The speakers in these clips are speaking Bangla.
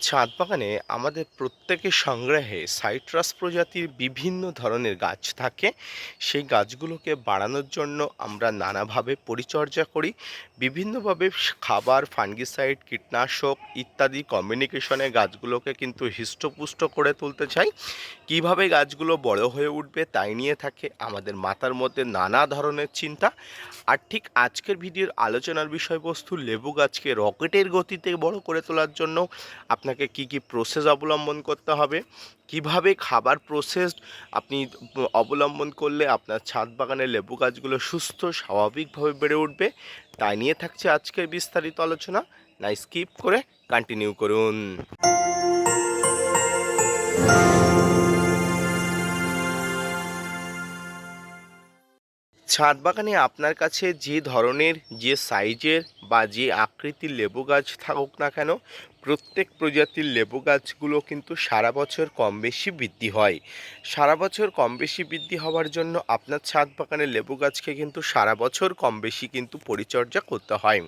ছাদ বাগানে আমাদের প্রত্যেকের সংগ্রহে সাইট্রাস প্রজাতির বিভিন্ন ধরনের গাছ থাকে। সেই গাছগুলোকে বাড়ানোর জন্য আমরা নানাভাবে পরিচর্যা করি। বিভিন্নভাবে খাবার, ফাঙ্গিসাইড, কীটনাশক ইত্যাদি কমিউনিকেশনে গাছগুলোকে কিন্তু হৃষ্টপুষ্ট করে তুলতে চাই। কীভাবে গাছগুলো বড় হয়ে উঠবে তাই নিয়ে থাকে আমাদের মাথার মধ্যে নানা ধরনের চিন্তা। আর ঠিক আজকের ভিডিওর আলোচনার বিষয়বস্তু লেবু গাছকে রকেটের গতিতে বড় করে তোলার জন্য আপনাকে কি কি প্রসেস অবলম্বন করতে হবে? কীভাবে খাবার প্রসেস আপনি অবলম্বন করলে আপনার ছাদ বাগানের লেবু গাছগুলো সুস্থ, স্বাভাবিকভাবে বেড়ে উঠবে? তাই নিয়ে থাকছে আজকের বিস্তারিত আলোচনা। না স্কিপ করে কন্টিনিউ করুন। ছাদ বাগানে আপনার কাছে যে ধরনের, যে সাইজের বা যে আকৃতির লেবু গাছ থাকুক না কেন, প্রত্যেক প্রজাতির লেবু গাছগুলো কিন্তু সারা বছর কম বেশি বৃদ্ধি হয়। সারা বছর কম বেশি বৃদ্ধি হওয়ার জন্য আপনার ছাদ বাগানের লেবু গাছকে কিন্তু সারা বছর কম বেশি কিন্তু পরিচর্যা করতে হয়।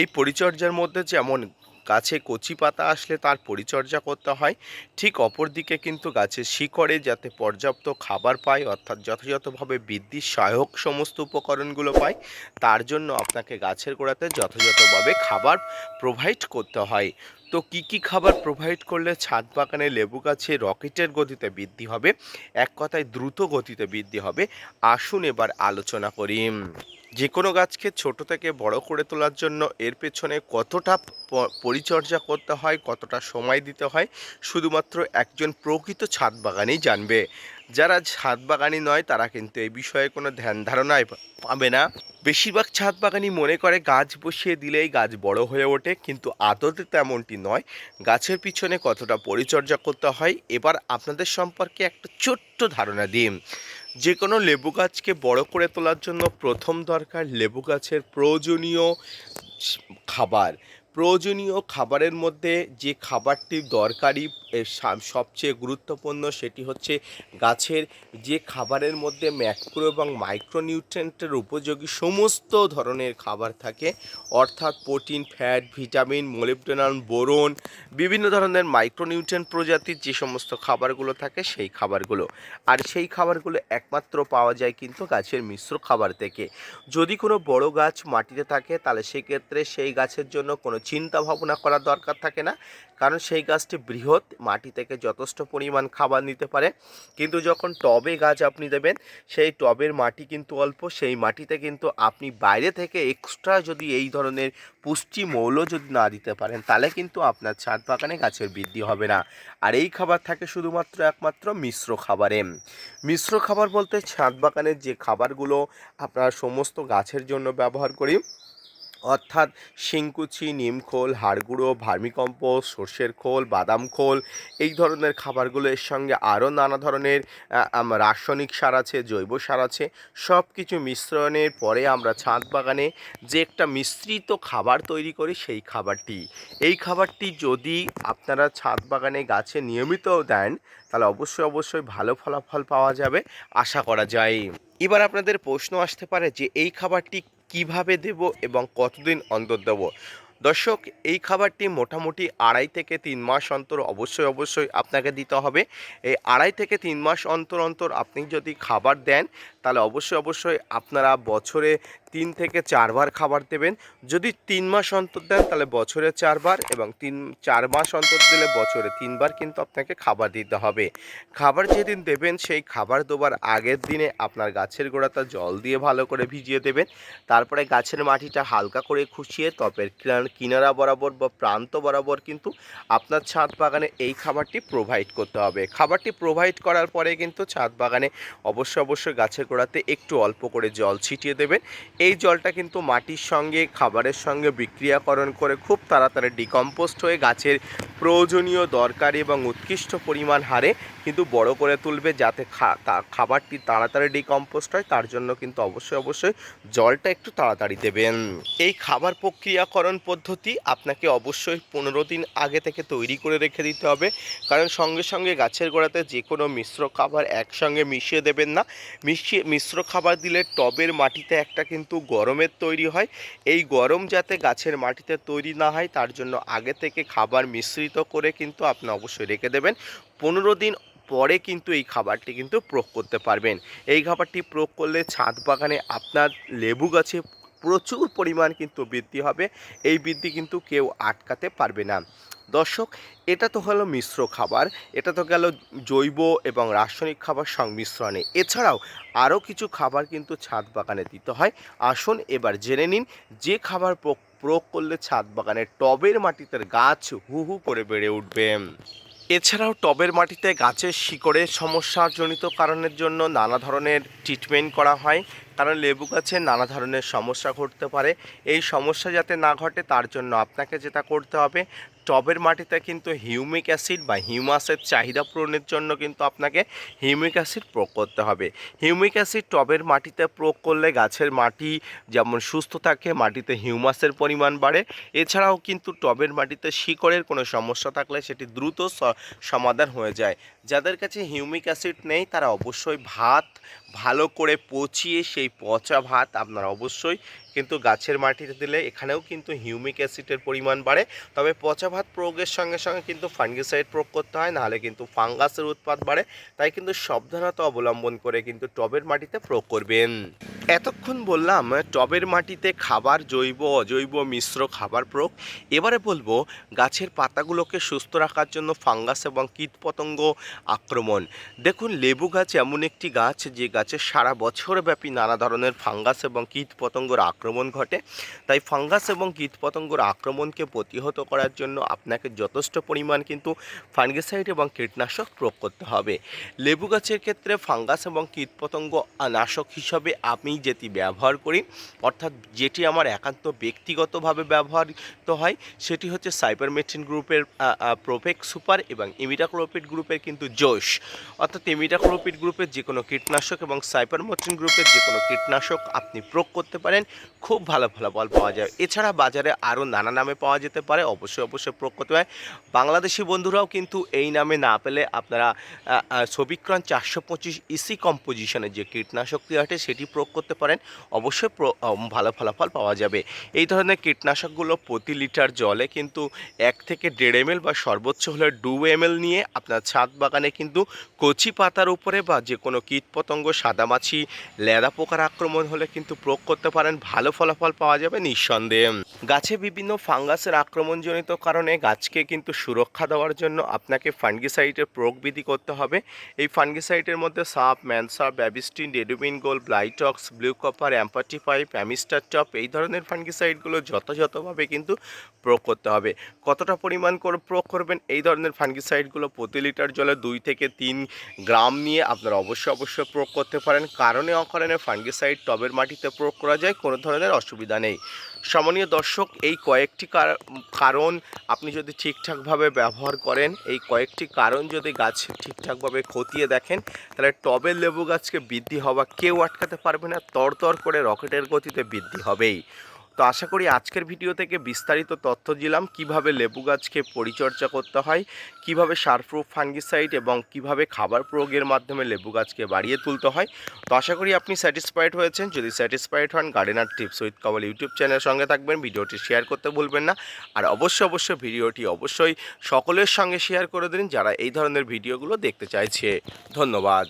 এই পরিচর্যার মধ্যে যেমন গাছে কচি পাতা আসলে তার পরিচর্যা করতে হয়। ঠিক অপর দিকে কিন্তু গাছের শিকড়ে যাতে পর্যাপ্ত খাবার পায়, অর্থাৎ যথাযথভাবে বৃদ্ধির সহায়ক সমস্ত উপকরণগুলো পায়, তার জন্য আপনাকে গাছের গোড়াতে যথাযথভাবে খাবার প্রোভাইড করতে হয়। তো কি কি খাবার প্রোভাইড করলে ছাদ বাগানে লেবু গাছে রকেটের গতিতে বৃদ্ধি হবে? এক কথায় দ্রুত গতিতে বৃদ্ধি হবে। আসুন এবার আলোচনা করি। যে কোনো গাছকে ছোট থেকে বড় করে তোলার জন্য এর পেছনে কতটা পরিচর্যা করতে হয়, কতটা সময় দিতে হয়, শুধুমাত্র একজন প্রকৃত ছাদ বাগানই জানবে। যারা ছাদ বাগানি নয়, তারা কিন্তু এই বিষয়ে কোনো ধ্যান ধারণাই পা- পাবে না। বেশিরভাগ ছাদ বাগানি মনে করে গাছ বসিয়ে দিলেই গাছ বড় হয়ে ওঠে, কিন্তু আদতে তেমনটি নয়। গাছের পিছনে কতটা পরিচর্যা করতে হয়, এবার আপনাদের সম্পর্কে একটা ছোট্ট ধারণা দিই। যে কোনো লেবু গাছকে বড় করে তোলার জন্য প্রথম দরকার লেবু গাছের প্রয়োজনীয় খাবার। প্রয়োজনীয় খাবারের মধ্যে যে খাবারটি দরকারি সবচেয়ে গুরুত্বপূর্ণ সেটি হচ্ছে গাছের যে খাবারের মধ্যে ম্যাক্রো এবং মাইক্রোনিউট্রেন্টের উপযোগী সমস্ত ধরনের খাবার থাকে, অর্থাৎ protein, fat, vitamin, molybdenum, boron, বিভিন্ন ধরনের মাইক্রোনিউট্রেন্ট প্রজাতির যে সমস্ত খাবারগুলো থাকে সেই খাবারগুলো। আর সেই খাবারগুলো একমাত্র পাওয়া যায় কিন্তু গাছের মিশ্র খাবার থেকে। যদি কোনো বড় গাছ মাটিতে থাকে, তাহলে সেক্ষেত্রে সেই গাছের জন্য কোনো চিন্তা ভাবনা করার দরকার থাকে না। কারণ সেই গাছটি বৃহৎ মাটি থেকে যথেষ্ট পরিমাণ খাবার নিতে পারে। কিন্তু যখন টবে গাছ আপনি দেবেন, সেই টবের মাটি কিন্তু অল্প, সেই মাটিতে কিন্তু আপনি বাইরে থেকে এক্সট্রা যদি এই ধরনের পুষ্টি মৌল যদি না দিতে পারেন, তাহলে কিন্তু আপনার ছাদ বাগানে গাছের বৃদ্ধি হবে না। আর এই খাবার থাকে শুধুমাত্র একমাত্র মিশ্র খাবারে। মিশ্র খাবার বলতে ছাদ বাগানের যে খাবারগুলো আপনার সমস্ত গাছের জন্য ব্যবহার করি অর্থাৎ শিংকুচি নিমখোল হাড়গুঁড়ো ভার্মিকম্পোস্ট সর্ষের খোল, বাদাম খোল, এই ধরনের খাবারগুলো এর সঙ্গে আরও নানা ধরনের রাসায়নিক সার আছে, জৈব সার আছে সব কিছু মিশ্রণের পরে আমরা ছাদ বাগানে যে একটা মিশ্রিত খাবার তৈরি করি সেই খাবারটি। এই খাবারটি যদি আপনারা ছাদ বাগানে গাছে নিয়মিত দেন, তাহলে অবশ্যই অবশ্যই ভালো ফলাফল পাওয়া যাবে, আশা করা যায়। এবার আপনাদের প্রশ্ন আসতে পারে যে এই খাবারটি কীভাবে দেব এবং কতদিন অন্তর দেব? দর্শক, এই খাবারটি মোটামুটি আড়াই থেকে তিন মাস অন্তর অবশ্যই অবশ্যই আপনাকে দিতে হবে। এই আড়াই থেকে তিন মাস অন্তর অন্তর আপনি যদি খাবার দেন, তাহলে অবশ্যই অবশ্যই আপনারা বছরে তিন থেকে চারবার খাবার দেবেন। যদি তিন মাস অন্তর দেন, তাহলে বছরে চারবার এবং তিন, চার মাস অন্তর দিলে বছরে তিনবার কিন্তু আপনাকে খাবার দিতে হবে। খাবার যেদিন দেবেন, সেই খাবার দেওয়ার আগের দিনে আপনার গাছের গোড়াটা জল দিয়ে ভালো করে ভিজিয়ে দেবেন। তারপরে গাছের মাটিটা হালকা করে খুশিয়ে টপের কিনার- বরাবর বা প্রান্ত বরাবর কিন্তু আপনার ছাদ বাগানে এই খাবারটি প্রোভাইড করতে হবে। খাবারটি প্রোভাইড করার পরে কিন্তু ছাদ বাগানে অবশ্যই অবশ্যই গাছের গোড়াতে একটু অল্প করে জল ছিটিয়ে দেবেন। এই জলটা কিন্তু মাটির সঙ্গে, খাবারের সঙ্গে বিক্রিয়াকরণ করে খুব তাড়াতাড়ি ডিকম্পোস্ট হয়ে গাছের প্রয়োজনীয় দরকারি এবং উৎকৃষ্ট পরিমাণ হারে কিন্তু বড় করে তুলবে যাতে খা- খাবারটি তাড়াতাড়ি ডিকম্পোস্ট হয়। তার জন্য কিন্তু অবশ্যই অবশ্যই জলটা একটু তাড়াতাড়ি দেবেন। এই খাবার প্রক্রিয়াকরণ পদ্ধতি আপনাকে অবশ্যই পনেরো দিন আগে থেকে তৈরি করে রেখে দিতে হবে। কারণ সঙ্গে সঙ্গে গাছের গোড়াতে যে কোনো মিশ্র খাবার একসঙ্গে মিশিয়ে দেবেন না। মিশিয়ে, মিশ্র খাবার দিলে টবের মাটিতে একটা কিন্তু গরমের তৈরি হয়। এই গরম যাতে গাছের মাটিতে তৈরি না হয়, তার জন্য আগে থেকে খাবার মিশ্রিত করে কিন্তু আপনি অবশ্যই রেখে দেবেন। পনেরো দিন পরে কিন্তু এই খাবারটি কিন্তু প্রয়োগ করতে পারবেন। এই খাবারটি প্রয়োগ করলে ছাদ বাগানে আপনার লেবু গাছে প্রচুর পরিমাণ কিন্তু বৃদ্ধি হবে। এই বৃদ্ধি কিন্তু কেউ আটকাতে পারবে না। দর্শক, এটা তো হলো মিশ্র খাবার। এটা তো গেল জৈব এবং রাসায়নিক খাবার সংমিশ্রণে। এছাড়াও আরও কিছু খাবার কিন্তু ছাদ বাগানে দিতে হয়। আসুন এবার জেনে নিন, যে খাবার প্রয়োগ- করলে ছাদ বাগানে টবের মাটিতে গাছ হু হু করে বেড়ে উঠবে। এছাড়াও টবের মাটিতে গাছের শিকড়ের সমস্যাজনিত কারণের জন্য নানা ধরনের ট্রিটমেন্ট করা হয়। কারণ লেবু গাছে নানা ধরনের সমস্যা ঘটতে পারে। এই সমস্যা যাতে না ঘটে, তার জন্য আপনাকে যেটা করতে হবে টবের মাটিতে কিন্তু হিউমিক অ্যাসিড বা হিউমাসের চাহিদা পূরণের জন্য কিন্তু আপনাকে হিউমিক অ্যাসিড প্রয়োগ করতে হবে। হিউমিক অ্যাসিড টবের মাটিতে প্রয়োগ করলে গাছের মাটি যেমন সুস্থ থাকে, মাটিতে হিউমাসের পরিমাণ বাড়ে। এছাড়াও কিন্তু টবের মাটিতে শিকড়ের কোনো সমস্যা থাকলে সেটি দ্রুত সমাধান হয়ে যায়। যাদের কাছে হিউমিক অ্যাসিড নেই, তারা অবশ্যই ভাত ভালো করে পচিয়ে সেই পচা ভাত আপনারা অবশ্যই কিন্তু গাছের মাটিতে দিলে এখানেও কিন্তু হিউমিক অ্যাসিডের পরিমাণ বাড়ে। তবে পচা ভাত প্রয়োগের সঙ্গে সঙ্গে কিন্তু ফাঙ্গিসাইড প্রয়োগ করতে হয়, নাহলে কিন্তু ফাঙ্গাসের উৎপাদ বাড়ে। তাই কিন্তু সাবধানতা অবলম্বন করে কিন্তু টবের মাটিতে প্রয়োগ করবেন। এতক্ষণ বললাম টবের মাটিতে খাবার জৈব, অজৈব মিশ্র খাবার প্রয়োগ। এবারে বলব, গাছের পাতাগুলোকে সুস্থ রাখার জন্য ফাঙ্গাস এবং কীটপতঙ্গ আক্রমণ। দেখুন, লেবু গাছ এমন একটি গাছ, যে গাছের সারা বছর ব্যাপী নানা ধরনের ফাঙ্গাস এবং কীটপতঙ্গর আক্রমণ ঘটে। তাই ফাঙ্গাস এবং কীটপতঙ্গর আক্রমণকে প্রতিহত করার জন্য আপনাকে যথেষ্ট পরিমাণ কিন্তু ফাঙ্গিসাইড এবং কীটনাশক প্রয়োগ করতে হবে। লেবু গাছের ক্ষেত্রে ফাঙ্গাস এবং কীটপতঙ্গ নাশক হিসাবে আমি যেটি ব্যবহার করি, অর্থাৎ যেটি আমার একান্ত ব্যক্তিগতভাবে ব্যবহৃত হয়, সেটি হচ্ছে সাইবারমেথ্রিন গ্রুপের প্রোপেক সুপার এবং ইমিডাক্লোপিড গ্রুপের কিন্তু জোশ। অর্থাৎ ইমিডাক্লোপিড গ্রুপের যে কোনো কীটনাশক এবং সাইপারমেথ্রিন গ্রুপের যে কোনো কীটনাশক আপনি প্রয়োগ করতে পারেন, খুব ভালো ফলাফল পাওয়া যায়। এছাড়া বাজারে আরও নানা নামে পাওয়া যেতে পারে, অবশ্যই অবশ্যই প্রয়োগ করতে হয়। বাংলাদেশি বন্ধুরাও কিন্তু এই নামে না পেলে আপনারা সবিক্রণ চারশো পঁচিশ ইসি কম্পোজিশনের যে কীটনাশকটি আছে, সেটি প্রয়োগ করতে পারেন, অবশ্যই ভালো ফলাফল পাওয়া যাবে। এই ধরনের কীটনাশকগুলো প্রতি লিটার জলে কিন্তু এক থেকে দেড় এম বা সর্বোচ্চ হলে দু এম নিয়ে আপনার ছাদ বাগানে কিন্তু কচি পাতার উপরে বা যে কোনো কীটপতঙ্গ, সাদামাছি, লেদা পোকার আক্রমণ হলে কিন্তু প্রয়োগ করতে পারেন। ভালো ফলাফল পাওয়া যাবে নিঃসন্দেহে। গাছে বিভিন্ন ফাঙ্গাসের আক্রমণজনিত কারণে গাছকে কিন্তু সুরক্ষা দেওয়ার জন্য আপনাকে ফাঙ্গিসাইডের প্রয়োগবিধি করতে হবে। এই ফাঙ্গিসাইডের মধ্যে সাপ ম্যানসাপ ব্যাবিস্টিন ডেডুমিন গোল ব্লাইটক্স, ব্লু কপার অ্যাম্পাটিফাই প্যামিস্টার টপ, এই ধরনের ফাঙ্গিসাইডগুলো যথাযথভাবে কিন্তু প্রয়োগ করতে হবে। কতটা পরিমাণ করে প্রয়োগ করবেন? এই ধরনের ফাঙ্গিসাইডগুলো প্রতি লিটার জলে দুই থেকে তিন গ্রাম নিয়ে আপনারা অবশ্যই অবশ্যই প্রয়োগ করতে পারেন। কারণে অকারণে ফাঙ্গিসাইড টবের মাটিতে প্রয়োগ করা যায়, কোনো ধরনের অসুবিধা নেই। সম্মানীয় দর্শক, এই কয়েকটি কার- কারণ আপনি যদি ঠিকঠাকভাবে ব্যবহার করেন, এই কয়েকটি কারণ যদি গাছ ঠিকঠাকভাবে খতিয়ে দেখেন, তাহলে টবে লেবু গাছকে বৃদ্ধি হওয়া কেউ আটকাতে পারবে না, তরতর করে রকেটের গতিতে বৃদ্ধি হবেই। তো আশা করি আজকের ভিডিও থেকে বিস্তারিত তথ্য দিলাম। কীভাবে লেবু গাছকে পরিচর্যা করতে হয়, কীভাবে সারপ্রুফ ফাঙ্গিসাইড এবং কীভাবে খাবার প্রয়োগের মাধ্যমে লেবু গাছকে বাড়িয়ে তুলতে হয়। তো আশা করি আপনি স্যাটিসফাইড হয়েছেন। যদি স্যাটিসফাইড হন, gardener tips with Kamal YouTube চ্যানেলের সঙ্গে থাকবেন। ভিডিওটি শেয়ার করতে ভুলবেন না। আর অবশ্যই অবশ্যই ভিডিওটি অবশ্যই সকলের সঙ্গে শেয়ার করে দিন যারা এই ধরনের ভিডিওগুলো দেখতে চাইছে। ধন্যবাদ।